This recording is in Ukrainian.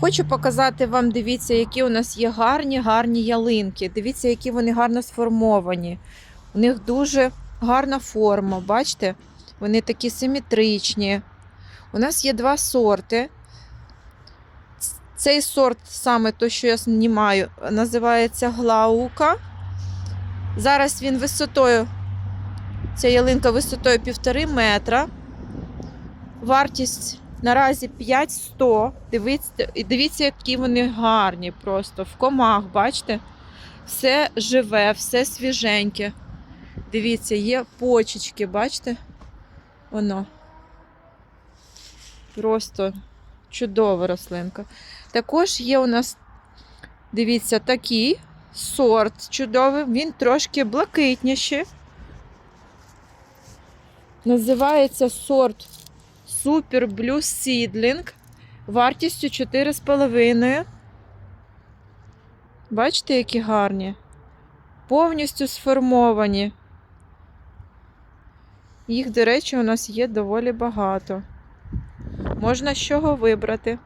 Хочу показати вам, дивіться, які у нас є гарні, гарні ялинки. Дивіться, які вони гарно сформовані. У них дуже гарна форма, бачите? Вони такі симетричні. У нас є два сорти. Цей сорт, саме той, що я знімаю, називається глаука. Зараз він висотою, ця ялинка висотою півтори метра. Вартість наразі 5100. Дивіться, дивіться, які вони гарні просто в комах, бачите? Все живе, все свіженьке. Дивіться, є почечки, бачите? Воно. Просто чудова рослинка. Також є у нас, дивіться, такий сорт чудовий, він трошки блакитніший. Називається сорт Super Блю Сідлінг вартістю 4,5. Бачите, які гарні? Повністю сформовані. Їх, до речі, у нас є доволі багато. Можна з чого вибрати.